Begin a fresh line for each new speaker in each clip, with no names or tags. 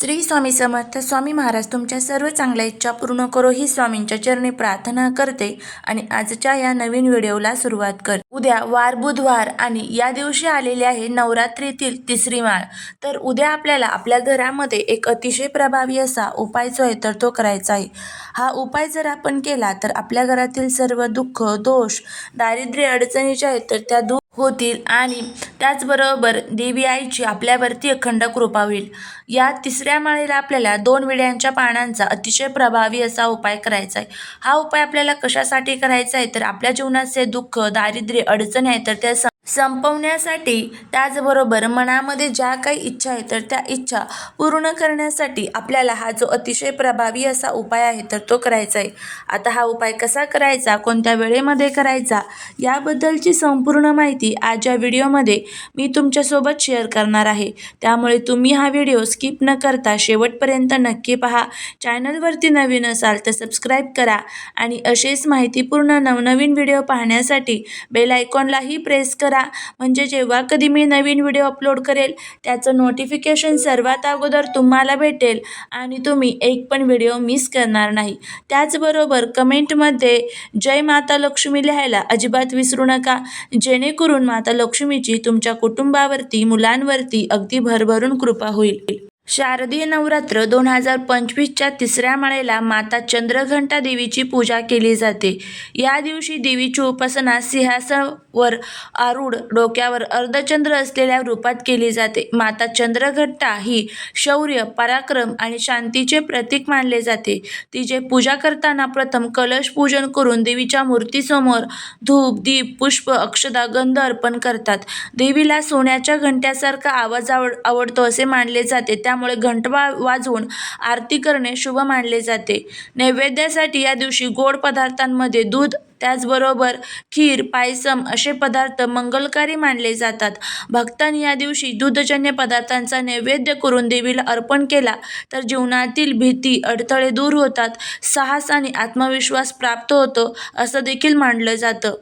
श्री स्वामी समर्थ स्वामी महाराज तुमच्या सर्व चांगल्या इच्छा पूर्ण करो ही स्वामींच्या चरणी प्रार्थना करते आणि आजच्या या नवीन व्हिडिओला सुरुवात कर. उद्या वार बुधवार आणि या दिवशी आलेली आहे नवरात्रीतील तिसरी माळ. तर उद्या आपल्याला आपल्या घरामध्ये एक अतिशय प्रभावी असा उपाय जो आहे तर तो करायचा आहे. हा उपाय जर आपण केला तर आपल्या घरातील सर्व दुःख दोष दारिद्र्य अडचणी ज्या आहेत तर त्या दूर होतील आणि त्याचबरोबर देवी आईची आपल्यावरती अखंड कृपा होईल. या तिसऱ्या माळेला आपल्याला दोन विड्यांच्या पानांचा अतिशय प्रभावी असा उपाय करायचा आहे. हा उपाय आपल्याला कशासाठी करायचा आहे? तर आपल्या जीवनाचे दुःख दारिद्र्य अडचणी आहे तर त्या संपवण्यासाठी त्याचबरोबर मनामध्ये ज्या काही इच्छा आहेत तर त्या इच्छा पूर्ण करण्यासाठी आपल्याला हा जो अतिशय प्रभावी असा उपाय आहे तर तो करायचा आहे. आता हा उपाय कसा करायचा कोणत्या वेळेमध्ये करायचा याबद्दलची संपूर्ण माहिती आज या व्हिडिओमध्ये मी तुमच्यासोबत शेअर करणार आहे. त्यामुळे तुम्ही हा व्हिडिओ स्किप न करता शेवटपर्यंत नक्की पहा. चॅनलवरती नवीन असाल तर सबस्क्राईब करा आणि असेच माहितीपूर्ण नवनवीन व्हिडिओ पाहण्यासाठी बेल आयकॉनलाही प्रेस करा. म्हणजे जेव्हा कधी मी नवीन व्हिडिओ अपलोड करेल त्याचं नोटिफिकेशन सर्वात अगोदर तुम्हाला भेटेल आणि तुम्ही एक पण व्हिडिओ मिस करणार नाही. त्याचबरोबर कमेंटमध्ये जय माता लक्ष्मी लिहायला अजिबात विसरू नका. जेणेकरून माता लक्ष्मीची तुमच्या कुटुंबावरती मुलांवरती अगदी भरभरून कृपा होईल. शारदीय नवरात्र दोन हजार पंचवीसच्या तिसऱ्या माळेला माता चंद्रघंटा देवीची पूजा केली जाते. या दिवशी देवीची उपासना सिंहासनावर आरूढ डोक्यावर अर्धचंद्र असलेल्या रूपात केली जाते. माता चंद्रघंटा ही शौर्य पराक्रम आणि शांतीचे प्रतीक मानले जाते. तिचे पूजा करताना प्रथम कलश पूजन करून देवीच्या मूर्तीसमोर धूप दीप पुष्प अक्षदा गंध अर्पण करतात. देवीला सोन्याच्या घंट्यासारखा आवाज आवड आवडतो असे मानले जाते. त्या त्यामुळे घंट वा वाजवून आरती करणे शुभ मानले जाते. नैवेद्यासाठी या दिवशी गोड पदार्थांमध्ये दूध त्याचबरोबर खीर पायसम असे पदार्थ मंगलकारी मानले जातात. भक्तांनी या दिवशी दूधजन्य पदार्थांचा नैवेद्य करून देवीला अर्पण केला तर जीवनातील भीती अडथळे दूर होतात. साहस आणि आत्मविश्वास प्राप्त होतो असं देखील मानलं जातं.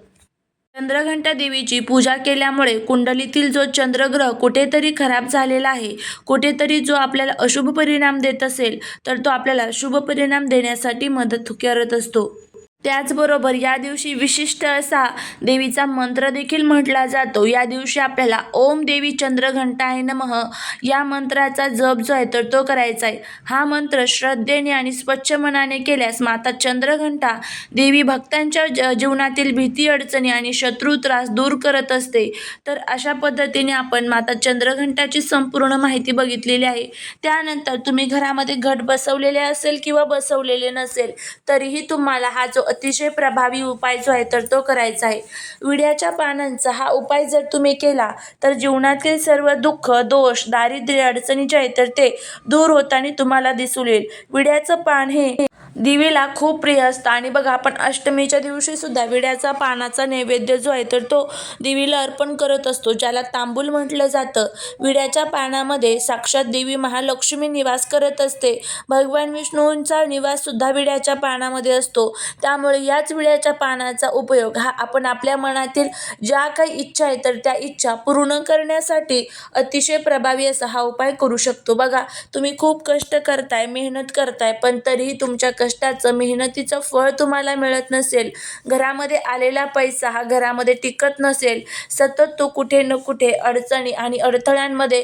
चंद्रघंटा देवीची पूजा केल्यामुळे कुंडलीतील जो चंद्रग्रह कुठेतरी खराब झालेला आहे कुठेतरी जो आपल्याला अशुभ परिणाम देत असेल तर तो आपल्याला शुभ परिणाम देण्यासाठी मदत करत असतो. त्याचबरोबर या दिवशी विशिष्ट असा देवीचा मंत्र देखील म्हटला जातो. या दिवशी आपल्याला ओम देवी चंद्रघंटाय नमः या मंत्राचा जप जो आहे तर तो करायचा आहे. हा मंत्र श्रद्धेने आणि स्वच्छ मनाने केल्यास माता चंद्रघंटा देवी भक्तांच्या ज जीवनातील भीती अडचणी आणि शत्रू त्रास दूर करत असते. तर अशा पद्धतीने आपण माता चंद्रघंटाची संपूर्ण माहिती बघितलेली आहे. त्यानंतर तुम्ही घरामध्ये घट बसवलेले असेल किंवा बसवलेले नसेल तरीही तुम्हाला हा जो अतिशय प्रभावी उपाय जो आहे तर तो करायचा आहे. विड्याच्या पानांचा हा उपाय जर तुम्ही केला तर जीवनातील सर्व दुःख दोष दारिद्र्य अडचणी जे आहेत तर ते दूर होताना तुम्हाला दिसून येईल. विड्याचं पान हे दिवेला खूप प्रिय असतं. आणि बघा आपण अष्टमीच्या दिवशी सुद्धा विड्याचा पानाचा नैवेद्य जो आहे तर तो देवीला अर्पण करत असतो ज्याला तांबूल म्हटलं जातं. विड्याच्या पानामध्ये साक्षात देवी महालक्ष्मी निवास करत असते. भगवान विष्णूंचा निवास सुद्धा विड्याच्या पानामध्ये असतो. त्यामुळे याच विड्याच्या पानाचा उपयोग हा आपण आपल्या मनातील ज्या काही इच्छा आहे तर त्या इच्छा पूर्ण करण्यासाठी अतिशय प्रभावी असा हा उपाय करू शकतो. बघा तुम्ही खूप कष्ट करताय मेहनत करताय पण तरीही तुमच्या कष्टाचं मेहनतीचं फळ तुम्हाला मिळत नसेल. घरामध्ये आलेला पैसा हा घरामध्ये टिकत नसेल. सतत तो कुठे न कुठे अडचणी आणि अडथळ्यांमध्ये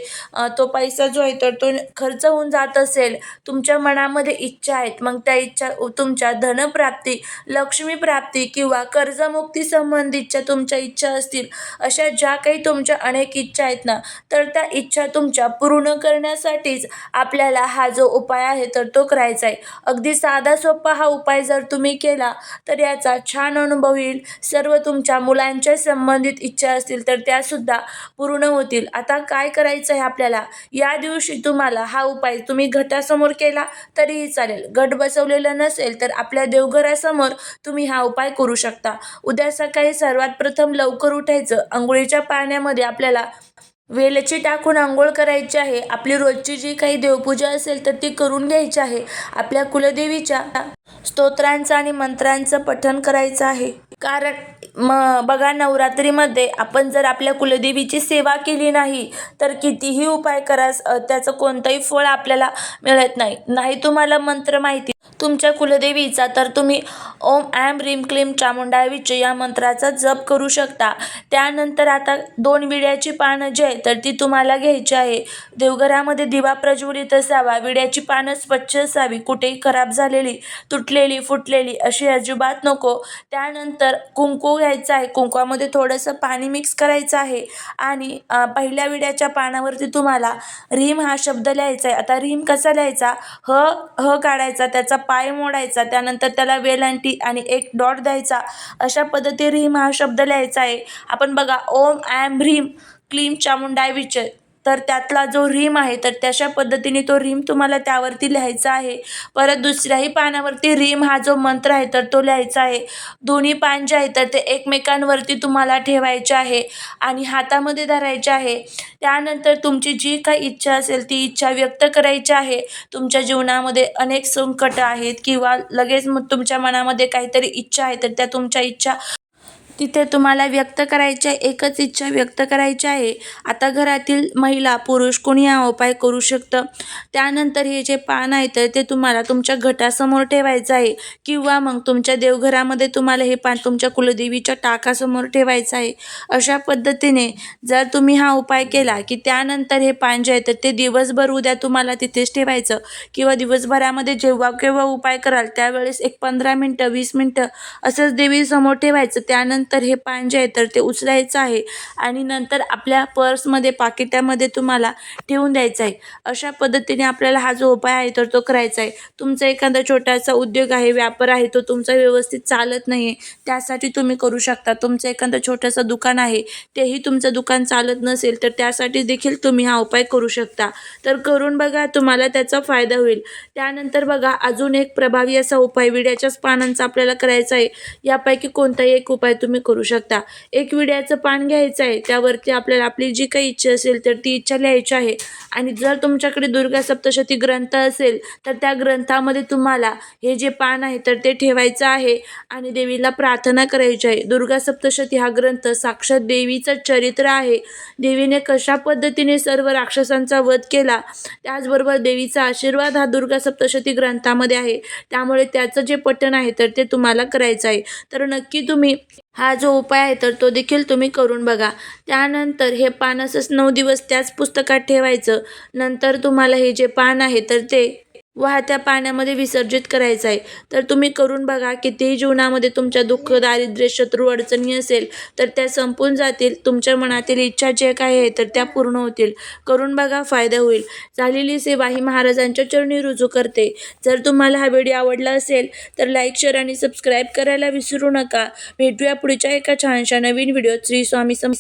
तो पैसा जो आहे तर तो खर्च होऊन जात असेल. तुमच्या मनामध्ये इच्छा आहेत. मग त्या इच्छा तुमच्या धनप्राप्ती लक्ष्मीप्राप्ती किंवा कर्जमुक्ती संबंधीच्या तुमच्या इच्छा असतील. अशा ज्या काही तुमच्या अनेक इच्छा आहेत ना तर त्या इच्छा तुमच्या पूर्ण करण्यासाठीच आपल्याला हा जो उपाय आहे तर तो करायचा आहे. अगदी साधा सोपा हा उपाय जर तुम्ही केला तर याचा छान अनुभव येईल. सर्व तुमच्या मुलांच्या संबंधित इच्छा असतील तर त्यासुद्धा पूर्ण होतील. आता काय करायचं आहे आपल्याला? या दिवशी तुम्हाला हा उपाय तुम्ही घटासमोर केला तरीही चालेल. घट बसवलेलं नसेल तर आपल्या देवघरासमोर तुम्ही हा उपाय करू शकता. उद्या सकाळी सर्वात प्रथम लवकर उठायचं. आंघोळीच्या पाण्यामध्ये आपल्याला वेलची टाकून आंघोळ करायची आहे. आपली रोजची जी काही देवपूजा असेल तर ती करून घ्यायची आहे. आपल्या कुलदेवीच्या स्तोत्रांचं आणि मंत्रांचं पठण करायचं आहे. कारण म बघा नवरात्रीमध्ये आपण जर आपल्या कुलदेवीची सेवा केली नाही तर कितीही उपाय करा त्याचं कोणतंही फळ आपल्याला मिळत नाही. नाही तुम्हाला मंत्र माहिती तुमच्या कुलदेवीचा तर तुम्ही ओम ॲम रीम क्लीम चामुंडावीचे या मंत्राचा जप करू शकता. त्यानंतर आता दोन विड्याची पानं जी आहे तर ती तुम्हाला घ्यायची आहे. देवघरामध्ये दिवा प्रज्वलित असावा विड्याची पानं स्वच्छ असावी कुठेही खराब झालेली तुटलेली फुटलेली अशी अजिबात नको. त्यानंतर कुंकू घ्यायचं आहे कुंकवामध्ये थोडंसं पाणी मिक्स करायचं आहे. आणि पहिल्या विड्याच्या पानावरती तुम्हाला रीम हा शब्द लिहायचा आहे. आता रीम कसा लिहायचा? ह ह काढायचा त्याचा पाय मोडायचा त्यानंतर त्याला वेलांटी आणि एक डॉट द्यायचा. अशा पद्धती रीम हा शब्द लिहायचा आहे. आपण बघा ओम ॲम ह्रीम क्लीम चामुंडाय विचय तर त्यातला जो रीम आहे तर तशा पद्धतीने तो रीम तुम्हाला त्यावरती लिहायचा आहे. परत दुसऱ्याही पानावरती रीम हा जो मंत्र आहे तर तो लिहायचा आहे. दोन्ही पान जे आहे तर ते एकमेकांवरती तुम्हाला ठेवायचे आहे आणि हातामध्ये धरायचे आहे. त्यानंतर तुमची जी काही इच्छा असेल ती इच्छा व्यक्त करायची आहे. तुमच्या जीवनामध्ये अनेक संकट आहेत किंवा लगेच तुमच्या मनामध्ये काहीतरी इच्छा आहे तर त्या तुमच्या इच्छा तिथे तुम्हाला व्यक्त करायची आहे एकच इच्छा व्यक्त करायची आहे. आता घरातील महिला पुरुष कोणी हा उपाय करू शकतं? त्यानंतर हे जे पान आहे तर ते तुम्हाला तुमच्या घटासमोर ठेवायचं आहे. किंवा मग तुमच्या देवघरामध्ये तुम्हाला हे पान तुमच्या कुलदेवीच्या टाकासमोर ठेवायचं आहे. अशा पद्धतीने जर तुम्ही हा उपाय केला की त्यानंतर हे पान जे आहे तर ते दिवसभर उद्या तुम्हाला तिथेच ठेवायचं. किंवा दिवसभरामध्ये जेव्हा केव्हा उपाय कराल त्यावेळेस एक पंधरा मिनटं वीस मिनटं असंच देवीसमोर ठेवायचं. त्यानंतर हे पान जे आहे तर ते उचलायचं आहे आणि नंतर आपल्या पर्समध्ये पाकिटामध्ये तुम्हाला ठेवून द्यायचं आहे. अशा पद्धतीने आपल्याला हा जो उपाय आहे तर तो करायचा आहे. तुमचा एखादा छोटासा उद्योग आहे व्यापार आहे तो तुमचा व्यवस्थित चालत नाही आहे त्यासाठी तुम्ही करू शकता. तुमचं एखादं छोटंसं दुकान आहे तेही तुमचं दुकान चालत नसेल तर त्यासाठी देखील तुम्ही हा उपाय करू शकता. तर करून बघा तुम्हाला त्याचा फायदा होईल. त्यानंतर बघा अजून एक प्रभावी असा उपाय विड्याच्याच पानांचा आपल्याला करायचा आहे. यापैकी कोणताही एक उपाय तुम्ही तुम्ही करू शकता. एक विड्याचं पान घ्यायचं आहे त्यावरती आपल्याला आपली जी काही इच्छा असेल तर ती इच्छा लिहायची आहे. आणि जर तुमच्याकडे दुर्गा सप्तशती ग्रंथ असेल तर त्या ग्रंथामध्ये तुम्हाला हे जे पान आहे तर ते ठेवायचं आहे आणि देवीला प्रार्थना करायची आहे. दुर्गा सप्तशती हा ग्रंथ साक्षात देवीचं चरित्र आहे. देवीने कशा पद्धतीने सर्व राक्षसांचा वध केला त्याचबरोबर देवीचा आशीर्वाद हा दुर्गा सप्तशती ग्रंथामध्ये आहे. त्यामुळे त्याचं जे पठण आहे तर ते तुम्हाला करायचं आहे. तर नक्की तुम्ही हा जो उपाय आहे तर तो देखील तुम्ही करून बघा. त्यानंतर हे पान असंच नऊ दिवस त्याच पुस्तकात ठेवायचं. नंतर तुम्हाला हे जे पान आहे तर ते वाहत्या पाण्यामध्ये विसर्जित करायचं आहे. तर तुम्ही करून बघा कितीही जीवनामध्ये तुमच्या दुःख दारिद्र्य शत्रू अडचणी असेल तर त्या संपून जातील. तुमच्या मनातील इच्छा जे काही आहे तर त्या पूर्ण होतील. करून बघा फायदा होईल. झालेली सेवा ही महाराजांच्या चरणी रुजू करते. जर तुम्हाला हा व्हिडिओ आवडला असेल तर लाईक शेअर आणि सबस्क्राईब करायला विसरू नका. भेटूया पुढच्या एका छानशा नवीन व्हिडिओ श्री स्वामी सम